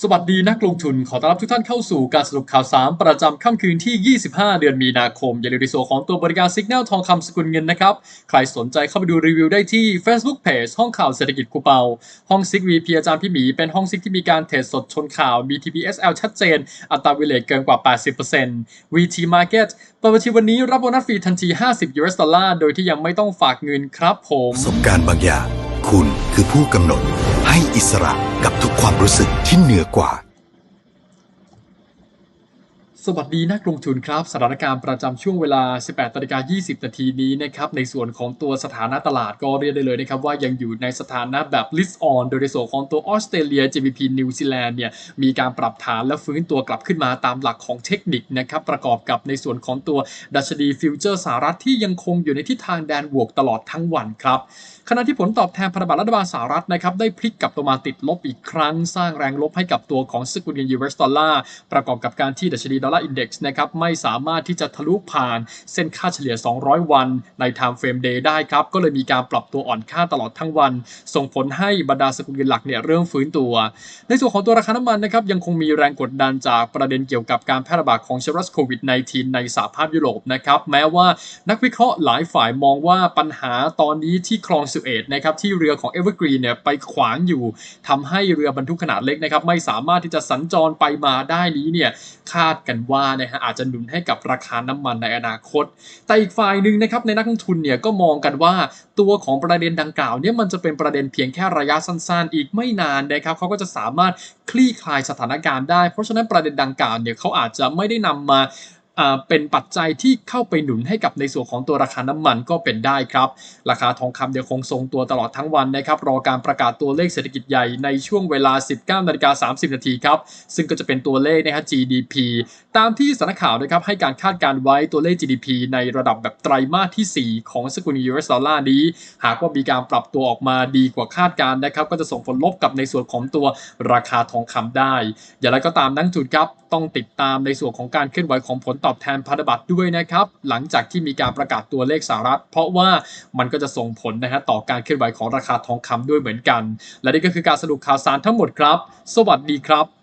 สวัสดีนักลงทุนขอต้อนรับทุกท่านเข้าสู่การสรุปข่าวสารประจำค่ำคืนที่ 25 เดือนมีนาคม อย่าลืมในส่วนของตัวบริการ Signal ทองคำสกุลเงินนะครับ ใครสนใจเข้าไปดูรีวิวได้ที่ Facebook Page ห้องข่าวเศรษฐกิจคูเปา ห้องซิกวีพีอาจารย์พี่หมีเป็นห้องซิกที่มีการเทรดสดชนข่าวมี TPSL ชัดเจน อัตราวิเลตเกินกว่า 80% VT Market เปิดบัญชีวันนี้รับโบนัสฟรีทันที 50 US ดอลลาร์โดยที่ยังไม่ต้องฝากเงินครับผมประสบการณ์บางอย่าง คุณคือผู้กำหนดให้อิสระกับทุกความรู้สึกที่เหนือกว่า สวัสดีนักลงทุนครับ สถานการณ์ประจำช่วงเวลา 18นาฬิกา20 นาทีนี้นะครับในส่วนของตัวสถานะตลาดก็เรียกได้เลยนะครับว่ายังอยู่ในสถานะแบบ list on โดยในส่วนของตัวออสเตรเลีย GBP นิวซีแลนด์เนี่ยมีการปรับฐานและฟื้นตัวกลับขึ้นมาตามหลักของเทคนิคนะครับประกอบกับในส่วนของตัวดัชนีฟิวเจอร์สหรัฐที่ยังคงอยู่ในทิศทางแดนบวกตลอดทั้งวันครับขณะที่ผลตอบแทนพันธบัตรรัฐบาลสหรัฐนะครับได้พลิกกลับตัวมาติดลบอีกครั้ง สร้างแรงลบให้กับตัวของสกุลเงิน US ดอลลาร์ประกอบกับการที่ดัชนีดอลลาร์อินเด็กซ์นะครับไม่สามารถที่จะทะลุผ่านเส้นค่าเฉลี่ย 200 วันใน Time Frame Day ได้ครับ ก็เลยมีการปรับตัวอ่อนค่าตลอดทั้งวัน ส่งผลให้บรรดาสกุลเงินหลักเนี่ยเริ่มฟื้นตัว ในส่วนของตัวราคาน้ำมันนะครับยังคงมีแรงกดดันจากประเด็นเกี่ยวกับการแพร่ระบาดของเชื้อไวรัสโควิด -19 ในสหภาพยุโรปนะครับแม้ว่านักวิเคราะห์หลายฝ่ายมองว่าปัญหาตอนนี้ที่คลองสุเอตนะครับที่เรือของเอเวอร์กรีนเนี่ยไปขวางอยู่ทำให้เรือบรรทุกขนาดเล็กนะครับไม่สามารถที่จะสัญจรไปมาได้นี้เนี่ยคาดกันว่านะฮะอาจจะหนุนให้กับราคาน้ำมันในอนาคต แต่อีกฝ่ายหนึ่งนะครับในนักลงทุนเนี่ยก็มองกันว่าตัวของประเด็นดังกล่าวเนี่ยมันจะเป็นประเด็นเพียงแค่ระยะสั้นๆ อีกไม่นานนะครับเขาก็จะสามารถคลี่คลายสถานการณ์ได้ เพราะฉะนั้นประเด็นดังกล่าวเนี่ยเขาอาจจะไม่ได้นำมามา เป็นปัจจัยที่เข้าไปหนุนให้กับในส่วนของตัวราคาน้ำมันก็เป็นได้ครับ ราคาทองคำเดี๋ยวคงทรงตัวตลอดทั้งวันนะครับ รอการประกาศตัวเลขเศรษฐกิจใหญ่ในช่วงเวลา 19นาฬิกา30 นาทีครับ ซึ่งก็จะเป็นตัวเลขนะฮะ GDP ตามที่สำนักข่าวนะครับให้การคาดการไว้ตัวเลข GDP ในระดับแบบไตรมาสที่ 4 ของสกุล US ดอลลาร์นี้ หากว่ามีการปรับตัวออกมาดีกว่าคาดการณ์นะครับ ก็จะส่งผลลบกับในส่วนของตัวราคาทองคำได้ อย่างไรก็ตามนักลงทุนครับต้องติดตามในส่วนของการเคลื่อนไหวของผลตอบแทนพันธบัตรด้วยนะครับ หลังจากที่มีการประกาศตัวเลขสหรัฐ เพราะว่ามันก็จะส่งผลนะฮะต่อการเคลื่อนไหวของราคาทองคำด้วยเหมือนกัน และนี่ก็คือการสรุปข่าวสารทั้งหมดครับ สวัสดีครับ